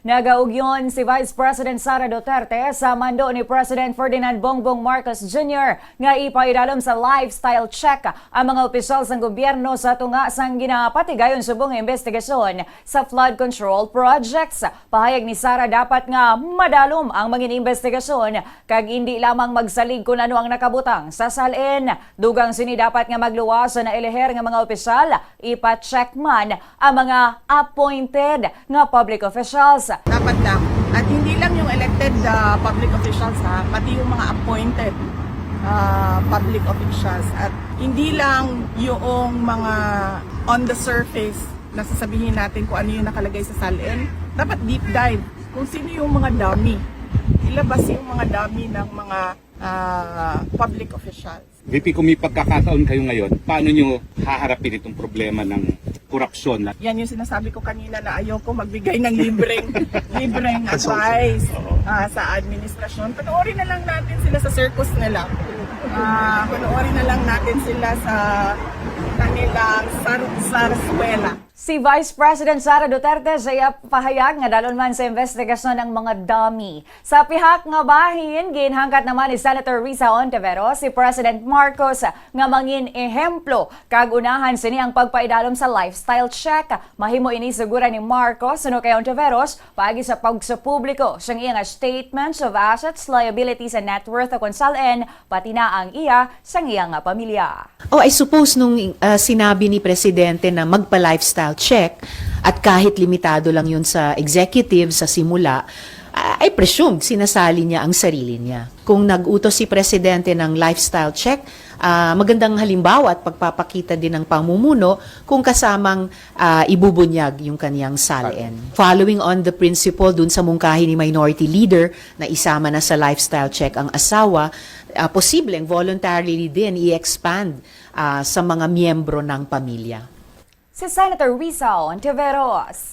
Nagaugyon si Vice President Sara Duterte sa mando ni President Ferdinand Bongbong Marcos Jr. nga ipaidalom sa lifestyle check ang mga opisyal ng gobyerno sa tunga sang ginapatigayon subong investigasyon sa flood control projects. Pahayag ni Sara dapat nga madalom ang mga investigasyon kag hindi lamang magsalig kung ano ang nakabutang sa salin. Dugang sini dapat nga magluwas na eleher nga mga opisyal ipa-check man ang mga appointed nga public officials. Dapat lang. At hindi lang yung elected uh, public officials ha, pati yung mga appointed uh, public officials. At hindi lang yung mga on the surface na sasabihin natin kung ano yung nakalagay sa salin. Dapat deep dive kung sino yung mga dummy. Ilabas yung mga dummy ng mga uh, public officials. VP, kung may pagkakataon kayo ngayon, paano nyo haharapin itong problema ng korupsyon? Yan yung sinasabi ko kanina na ayoko magbigay ng libreng libreng advice ah, sa administrasyon. Panoorin na lang natin sila sa circus nila. Ah, panoorin na lang natin sila sa kanilang sar sarswela. Si Vice President Sara Duterte sa iya pahayag nga dalon man sa investigasyon ng mga dummy. Sa pihak nga bahin, ginhangkat naman ni Senator Risa Ontiveros si President Marcos nga mangin ehemplo kag unahan sini ang pagpaidalom sa lifestyle check. Mahimo ini sigura ni Marcos suno kay Ontiveros paagi sa pagsa publiko siyang iya nga statements of assets, liabilities and net worth o konsalin pati na ang iya sa iya nga pamilya. Oh, I suppose nung uh, sinabi ni Presidente na magpa-lifestyle check at kahit limitado lang yun sa executive sa simula, uh, I presume sinasali niya ang sarili niya. Kung nag-utos si Presidente ng lifestyle check, ah, magandang halimbawa at pagpapakita din ng pamumuno kung kasamang ah, ibubunyag yung kaniyang salin. Following on the principle dun sa mungkahi ni Minority Leader na isama na sa lifestyle check ang asawa, uh, posibleng voluntarily din i-expand ah, sa mga miyembro ng pamilya. Si Senator Risa Ontiveros.